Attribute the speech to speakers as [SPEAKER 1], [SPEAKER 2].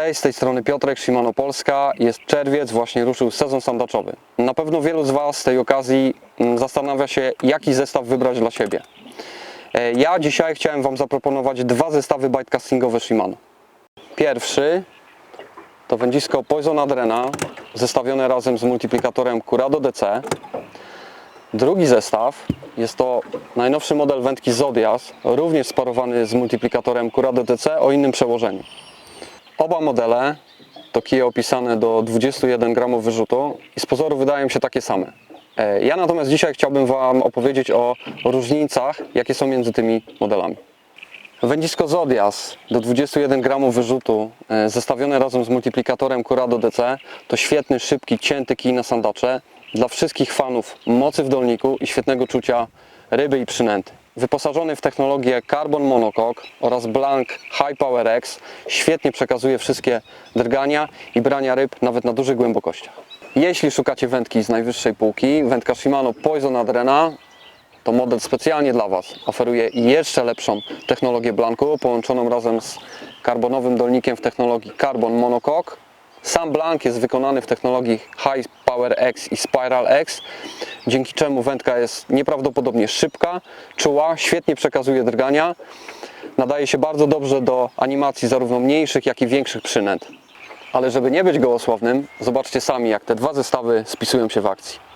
[SPEAKER 1] Cześć, z tej strony Piotrek, Shimano Polska. Jest czerwiec, właśnie ruszył sezon sandaczowy. Na pewno wielu z Was z tej okazji mm, zastanawia się, jaki zestaw wybrać dla siebie. E, Ja dzisiaj chciałem Wam zaproponować dwa zestawy bikecastingowe Shimano. Pierwszy to wędzisko Poison Adrena, zestawione razem z multiplikatorem Curado DC. Drugi zestaw jest to najnowszy model wędki Zodias, również sparowany z multiplikatorem Curado DC o innym przełożeniu. Oba modele to kije opisane do 21 gramów wyrzutu i z pozoru wydają się takie same. E, Ja natomiast dzisiaj chciałbym Wam opowiedzieć o różnicach, jakie są między tymi modelami. Wędzisko Zodias do 21 gramów wyrzutu, e, zestawione razem z multiplikatorem Curado DC, to świetny, szybki, cięty kij na sandacze dla wszystkich fanów mocy w dolniku i świetnego czucia ryby i przynęty. Wyposażony w technologię Carbon Monocoque oraz Blank High Power X, świetnie przekazuje wszystkie drgania i brania ryb nawet na dużych głębokościach. Jeśli szukacie wędki z najwyższej półki, wędka Shimano Poison Adrena to model specjalnie dla Was. Oferuje jeszcze lepszą technologię Blanku, połączoną razem z karbonowym dolnikiem w technologii Carbon Monocoque. Sam Blank jest wykonany w technologii High Power X i Spiral X, dzięki czemu wędka jest nieprawdopodobnie szybka, czuła, świetnie przekazuje drgania. Nadaje się bardzo dobrze do animacji zarówno mniejszych, jak i większych przynęt. Ale żeby nie być gołosłownym, zobaczcie sami, jak te dwa zestawy spisują się w akcji.